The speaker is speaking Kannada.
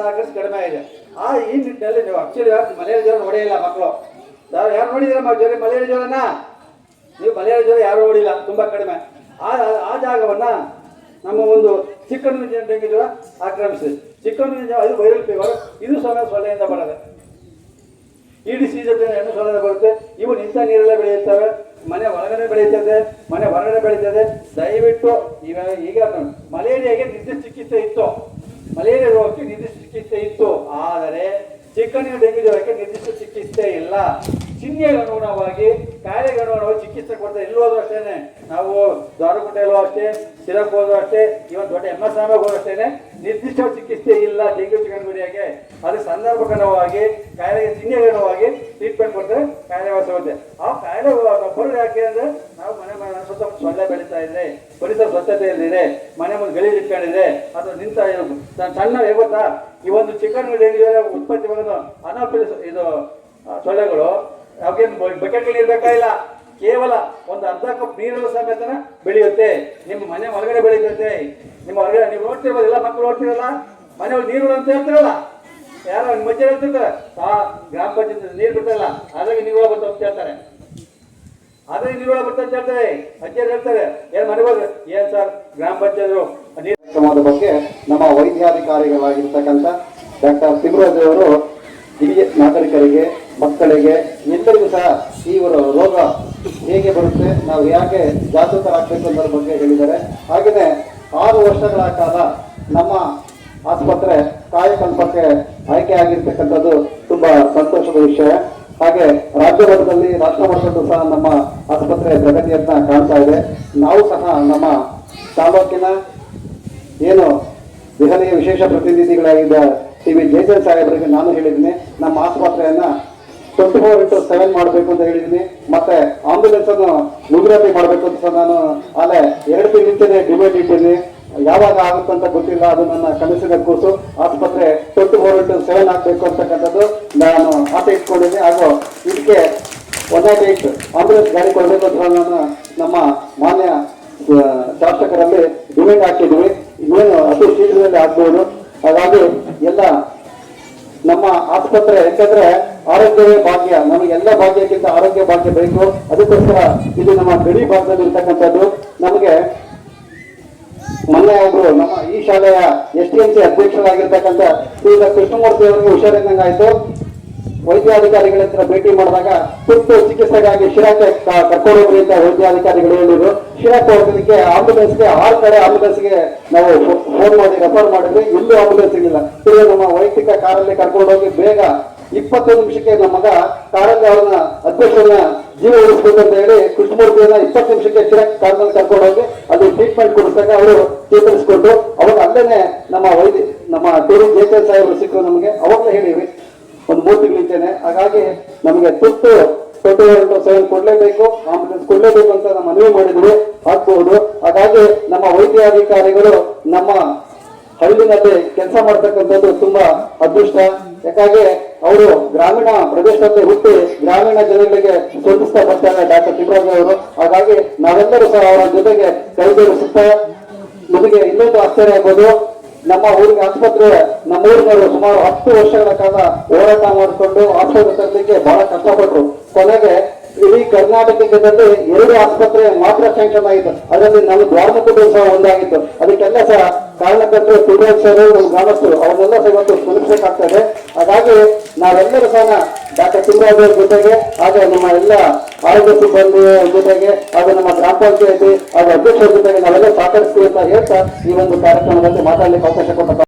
ಸಾಕಷ್ಟು ಕಡಿಮೆ ಆಗಿದೆ. ಆ ಈ ನಿಟ್ಟಿನಲ್ಲಿ ನೀವು ಆಕ್ಚುಲಿ ಮಲೇರಿಯಾ ಜ್ವರ ಹೊಡೆಯಿಲ್ಲ ಮಕ್ಕಳು ಯಾರು ಯಾರು ನೋಡಿದ್ದೀರಾ ಮ- ಜ್ವರ ಮಲೇರಿಯಾ ಜ್ವರನ ನೀವು ಮಲೆಯಾಳಿ ಜ್ವರ ಯಾರು ಹೊಡಿಲ್ಲ ತುಂಬ ಕಡಿಮೆ. ಆ ಆ ಜಾಗವನ್ನು ನಮ್ಮ ಒಂದು ಚಿಕ್ಕನ್ ಡೆಂಗಿ ಜ್ವರ ಆಕ್ರಮಿಸಿದೆ. ಚಿಕ್ಕನ್ ಅದು ವೈರಲ್ ಫೀವರ್ ಇದು ಸಮಯ ಸೊಳ್ಳೆಯಿಂದ ಬರೋದು. ಈ ಡಿಸೀಸ್ ಹೆಣ್ಣು ಸೊಳ್ಳೆ ಬರುತ್ತೆ. ಇವು ನಿಂತ ನೀರಲ್ಲೇ ಬೆಳೆಯುತ್ತವೆ, ಮನೆ ಒಳಗಡೆ ಬೆಳೀತದೆ ಮನೆ ಹೊರಗಡೆ ಬೆಳೀತದೆ ದಯವಿಟ್ಟು ಈಗ ಈಗ ಮಲೇರಿಯಾಗೆ ನಿರ್ದಿಷ್ಟ ಚಿಕಿತ್ಸೆ ಇತ್ತು ಮಲೇರಿಯಾ ರೋಗಕ್ಕೆ ನಿರ್ದಿಷ್ಟ ಚಿಕಿತ್ಸೆ ಇತ್ತು ಆದರೆ ಚಿಕನ್ ಡೆಂಗ್ಯೂ ಜ್ವರಕ್ಕೆ ನಿರ್ದಿಷ್ಟ ಚಿಕಿತ್ಸೆ ಇಲ್ಲ? ಚಿಹ್ನೆಗೆ ಅನುಗುಣವಾಗಿ ಕಾಯಿಲೆಗೆ ಅನುಗುಣವಾಗಿ ಚಿಕಿತ್ಸೆ ಕೊಡ್ತಾ ಇಲ್ಲಿ ಹೋದ್ರು ಅಷ್ಟೇ ನಾವು ದ್ವಾರಗುಂಟೆಯಲ್ಲೂ ಅಷ್ಟೇ ಸಿರಪ್ ಹೋದ್ರು ಅಷ್ಟೇ ಇವನ್ ದೊಡ್ಡ ಎಂ ಎಸ್ ಹೋದ್ರು ಅಷ್ಟೇ ನಿರ್ದಿಷ್ಟ ಚಿಕಿತ್ಸೆ ಇಲ್ಲ ಡೆಂಗ್ಯೂ ಚಿಕನ್ ಗುರಿಯಾಗೆ ಅದು ಸಂದರ್ಭಕರವಾಗಿ ಕಾಯಿಲೆಗೆ ಚಿಹ್ನೆಗನುವಾಗಿ ಟ್ರೀಟ್ಮೆಂಟ್ ಕೊಟ್ಟರೆ ಕಾಯಿಲೆ ವಾಸವಾಗುತ್ತೆ ಆ ಕಾಯಿಲೆ ಬರೋದು ಯಾಕೆ ಅಂದ್ರೆ, ನಾವು ಮನೆ ಮನೆ ಸುತ್ತ ಸೊಳ್ಳೆ ಬೆಳೀತಾ ಇದೆ ಪರಿಸರ ಸ್ವಚ್ಛತೆಯಲ್ಲಿದೆ ಮನೆ ಮುಂದೆ ಗಲೀಜು ಇಟ್ಕೊಂಡಿದೆ ಅದು ನಿಂತ ಸಣ್ಣ ಗೊತ್ತಾ? ಈ ಒಂದು ಚಿಕನ್ ಡೆಂಗ್ಯೂ ಉತ್ಪತ್ತಿ ಬರೋದು ಅನಾಫಿಲಿಸ್ ಇದು ಸೊಳ್ಳೆಗಳು ಅವಕ್ಕೇನು ಬಕೆಟ್ ನೀರು ಇಲ್ಲ? ಕೇವಲ ಒಂದು ಅರ್ಧ ಕಪ್ ನೀರು ಸಮೇತನ ಬೆಳೆಯುತ್ತೆ. ನಿಮ್ಮ ಮನೆ ಹೊರಗಡೆ ಬೆಳೆಯುತ್ತೆ. ನಿಮ್ಮ ಹೊರಗಡೆ ನೀವು ನೋಡ್ತಿರ್ಬೋದು ಎಲ್ಲ ಮಕ್ಕಳು ನೋಡ್ತಿರಲ್ಲ? ಮನೆ ಒಳಗೆ ನೀರು ಅಂತ ಹೇಳ್ತಿರಲ್ಲ? ಯಾರೋ ಮಧ್ಯೆ ಹೇಳ್ತಿರ್ತಾರೆ, ಆ, ಗ್ರಾಮ ಪಂಚಾಯತ್ ನೀರು ಬಿಡ್ತಾರಲ್ಲ ಅದಕ್ಕೆ ನೀರು ಒಳಗೆ ಅಂತ ಹೇಳ್ತಾರೆ. ಅದೇ ನೀರು ಬರ್ತಾ ಅಂತ ಹೇಳ್ತಾರೆ. ಅಜ್ಜಿಯರು ಹೇಳ್ತಾರೆ, ಏನ್ ಮನೆ ಹೋದ್ರೆ? ಏನ್ ಸರ್, ಗ್ರಾಮ ಪಂಚಾಯತ್ ಬಗ್ಗೆ ನಮ್ಮ ವೈದ್ಯಾಧಿಕಾರಿಗಳಾಗಿರ್ತಕ್ಕಂಥ ಡಾಕ್ಟರ್ ತಿಮ್ರಾಜ್ ಅವರು ಹಿರಿಯ ನಾಗರಿಕರಿಗೆ ಮಕ್ಕಳಿಗೆ ಎಲ್ಲರಿಗೂ ಸಹ ಈ ರೋಗ ಹೇಗೆ ಬರುತ್ತೆ, ನಾವು ಯಾಕೆ ಜಾಗೃತರಾಗಬೇಕು ಅನ್ನೋದ್ರ ಬಗ್ಗೆ ಹೇಳಿದ್ದಾರೆ. ಹಾಗೆಯೇ ಆರು ವರ್ಷಗಳ ಕಾಲ ನಮ್ಮ ಆಸ್ಪತ್ರೆ ಕಾಯಕಲ್ಪಕ್ಕೆ ಆಯ್ಕೆ ಆಗಿರ್ತಕ್ಕಂಥದ್ದು ತುಂಬಾ ಸಂತೋಷದ ವಿಷಯ. ಹಾಗೆ ರಾಜ್ಯ ಮಟ್ಟದಲ್ಲಿ ರಾಷ್ಟ್ರ ಮಟ್ಟದ್ದು ಸಹ ನಮ್ಮ ಆಸ್ಪತ್ರೆ ಪ್ರಗತಿಯನ್ನ ಕಾಣ್ತಾ ಇದೆ. ನಾವು ಸಹ ನಮ್ಮ ತಾಲೂಕಿನ ಏನು ದೆಹಲಿಯ ವಿಶೇಷ ಪ್ರತಿನಿಧಿಗಳಾಗಿದ್ದ ಟಿ ವಿ ಜಯಚಂದ್ ಸಾಹೇಬರಿಗೆ ನಾನು ಹೇಳಿದ್ದೀನಿ. ನಮ್ಮ ಆಸ್ಪತ್ರೆಯನ್ನ ಟ್ವೆಂಟಿ ಫೋರ್ ಇಂಟು ಸೆವೆನ್ ಮಾಡಬೇಕು ಅಂತ ಹೇಳಿದ್ದೀನಿ. ಮತ್ತೆ ಆಂಬ್ಯುಲೆನ್ಸ್ ಅನ್ನು ಮುಗುರಾತಿ ಮಾಡಬೇಕು ಅಂತ ನಾನು ಅಲ್ಲೇ ಎರಡು ದಿನ ಡಿಮೇಟ್ ಇಟ್ಟಿದ್ದೀನಿ. ಯಾವಾಗ ಆಗುತ್ತೆ ಅಂತ ಗೊತ್ತಿಲ್ಲ. ಅದು ನನ್ನ ಕನಸಿನ ಕೂಸು. ಆಸ್ಪತ್ರೆ ಟ್ವೆಂಟಿ ಫೋರ್ ಇಂಟು ಸೆವೆನ್ ಆಗಬೇಕು ಅಂತಕ್ಕಂಥದ್ದು ನಾನು ಆಸೆ ಇಟ್ಕೊಂಡಿದ್ದೀನಿ. ಹಾಗೂ ಇದಕ್ಕೆ ಒನ್ ನಾಟ್ ಏಟ್ ಆಂಬ್ಯುಲೆನ್ಸ್ ಗಾಡಿ ಕೊಡಬೇಕು ಅಂತ ನಾನು ನಮ್ಮ ಮಾನ್ಯ ಶಾಸಕರಲ್ಲಿ ಡಿಮೇಟ್ ಹಾಕಿದ್ವಿ ಇನ್ನೇನು ಅತಿ ಶೀಘ್ರದಲ್ಲಿ ಆಗ್ಬೋದು. ಹಾಗಾಗಿ ಎಲ್ಲ ನಮ್ಮ ಆಸ್ಪತ್ರೆ, ಯಾಕಂದ್ರೆ ಆರೋಗ್ಯವೇ ಭಾಗ್ಯ. ನಮಗೆಲ್ಲ ಭಾಗ್ಯಕ್ಕಿಂತ ಆರೋಗ್ಯ ಭಾಗ್ಯ ಬೇಕು. ಅದಕ್ಕೋಸ್ಕರ ಇದು ನಮ್ಮ ಗಡಿ ಭಾಗದಲ್ಲಿ ಇರ್ತಕ್ಕಂಥದ್ದು. ನಮಗೆ ಮೊನ್ನೆ ಒಬ್ರು ನಮ್ಮ ಈ ಶಾಲೆಯ ಎಸ್ ಟಿ ಎಂ ಸಿ ಅಧ್ಯಕ್ಷರಾಗಿರ್ತಕ್ಕಂಥ ಶ್ರೀಯುತ ಕೃಷ್ಣಮೂರ್ತಿ ಅವರಿಗೆ ಹುಷಾರಿದ್ದಂಗಾಯ್ತು. ವೈದ್ಯಾಧಿಕಾರಿಗಳ ಹತ್ರ ಭೇಟಿ ಮಾಡಿದಾಗ ತುರ್ತು ಚಿಕಿತ್ಸೆಗಾಗಿ ಶಿರಾಕೆ ಕರ್ಕೊಂಡೋಗ್ರಿ ಅಂತ ವೈದ್ಯಾಧಿಕಾರಿಗಳು ಹೇಳಿದ್ರು. ಶಿರಾಕ್ ಹೋಗೋದಕ್ಕೆ ಆಂಬುಲೆನ್ಸ್ಗೆ ಆರು ಕಡೆ ಆಂಬುಲೆನ್ಸ್ಗೆ ನಾವು ಫೋನ್ ಮಾಡಿ ರೆಫರ್ ಮಾಡಿದ್ವಿ. ಎಲ್ಲೂ ಆಂಬುಲೆನ್ಸ್ ಇಲ್ಲ ತಿರುಗಿ ನಮ್ಮ ವೈಯಕ್ತಿಕ ಕಾರಲ್ಲಿ ಕರ್ಕೊಂಡೋಗಿ ಬೇಗ ಇಪ್ಪತ್ತೊಂದು ನಿಮಿಷಕ್ಕೆ ನಮ್ಮ ಮಗ ಕಾರಂಗ ಅವರನ್ನ ಅಧ್ಯಕ್ಷರನ್ನ ಜೀವ ಉಳಿಸ್ಬೇಕು ಅಂತ ಹೇಳಿ ಕೃಷ್ಣಮೂರ್ತಿಯನ್ನ ಇಪ್ಪತ್ತು ನಿಮಿಷಕ್ಕೆ ಚಿರಕ್ ಕಾರ್ಮಲ್ ಕರ್ಕೊಂಡು ಹೋಗಿ ಅದು ಟ್ರೀಟ್ಮೆಂಟ್ ಕೊಡಿಸಿದಾಗ ಅವರು ಚೇತರಿಸಿಕೊಂಡು ಅವಾಗ ಅಲ್ಲೇನೆ ನಮ್ಮ ವೈದ್ಯ ನಮ್ಮ ಟೂರಿ ಜೇತನ್ ಸಾಹೇಬರು ಸಿಕ್ಕರು ನಮಗೆ, ಅವಾಗಲೇ ಹೇಳಿವಿ ಒಂದು ಮೂರು ತಿಂಗಳಿಂದೇನೆ ಹಾಗಾಗಿ ನಮಗೆ ತುರ್ತು ಟ್ವೆಂಟಿ ಸೈನ್ ಕೊಡ್ಲೇಬೇಕು, ಆಂಬುಲೆನ್ಸ್ ಕೊಡ್ಲೇಬೇಕು ಅಂತ ನಮ್ಮ ಮನವಿ ಮಾಡಿದ್ವಿ. ಆಗ್ಬಹುದು. ಹಾಗಾಗಿ ನಮ್ಮ ವೈದ್ಯಾಧಿಕಾರಿಗಳು ನಮ್ಮ ಹಳ್ಳಿನಲ್ಲಿ ಕೆಲಸ ಮಾಡ್ತಕ್ಕಂಥದ್ದು ತುಂಬಾ ಅದೃಷ್ಟ. ಯಾಕಾಗಿ ಅವರು ಗ್ರಾಮೀಣ ಪ್ರದೇಶದಲ್ಲಿ ಹುಟ್ಟಿ ಗ್ರಾಮೀಣ ಜನಗಳಿಗೆ ಸ್ಪಂದಿಸ್ತಾ ಬರ್ತಾರೆ ಡಾಕ್ಟರ್ ತಿಮ್ಮರಾಜ್ ಅವರು. ಹಾಗಾಗಿ ನಾವೆಲ್ಲರೂ ಸಹ ಅವರ ಜೊತೆಗೆ ಕೈ ಜೋಡಿಸುತ್ತಾ ನಮಗೆ ಇನ್ನೊಂದು ಆಶ್ಚರ್ಯ ಆಗ್ಬೋದು ನಮ್ಮ ಊರಿಗೆ ಆಸ್ಪತ್ರೆ ನಮ್ಮ ಊರಿನವರು ಸುಮಾರು ಹತ್ತು ವರ್ಷಗಳ ಕಾಲ ಹೋರಾಟ ಮಾಡಿಕೊಂಡು ಆಸ್ಪತ್ರೆ ತರಲಿಕ್ಕೆ ಬಹಳ ಕಷ್ಟಪಟ್ಟರು ಕೊನೆಗೆ ಇಡೀ ಕರ್ನಾಟಕದಲ್ಲಿ ಎರಡು ಆಸ್ಪತ್ರೆ ಮಾತ್ರ ಸ್ಯಾಂಕ್ಷನ್ ಆಗಿತ್ತು. ಅದರಲ್ಲಿ ನಮ್ಮ ದ್ವಾರಮುಖದ ಸಹ ಒಂದಾಗಿತ್ತು. ಅದಕ್ಕೆಲ್ಲ ಸಹ ಕಾರಣಕರ್ತರು ಸರ್ ಗ್ರಾಮಸ್ಥರು, ಅವನ್ನೆಲ್ಲ ಸಹ ಇವತ್ತು ಸ್ಮರಿಸಬೇಕಾಗ್ತದೆ ಹಾಗಾಗಿ ನಾವೆಲ್ಲರೂ ಸಹ ಡಾಕ್ಟರ್ ತಿಮ್ಮರಾಜ್ ಅವ್ರ ಜೊತೆಗೆ, ಹಾಗೆ ನಮ್ಮ ಎಲ್ಲ ಆರೋಗ್ಯ ಸಿಬ್ಬಂದಿ ಜೊತೆಗೆ, ಹಾಗೂ ನಮ್ಮ ಗ್ರಾಮ ಪಂಚಾಯತಿ ಹಾಗೂ ಅಧ್ಯಕ್ಷರ ಜೊತೆಗೆ ನಾವೆಲ್ಲ ಸಹಕರಿಸ್ತೀವಿ ಅಂತ ಹೇಳ್ತಾ ಈ ಒಂದು ಕಾರ್ಯಕ್ರಮದಲ್ಲಿ ಮಾತಾಡಲಿಕ್ಕೆ ಅವಕಾಶ ಕೊಟ್ಟ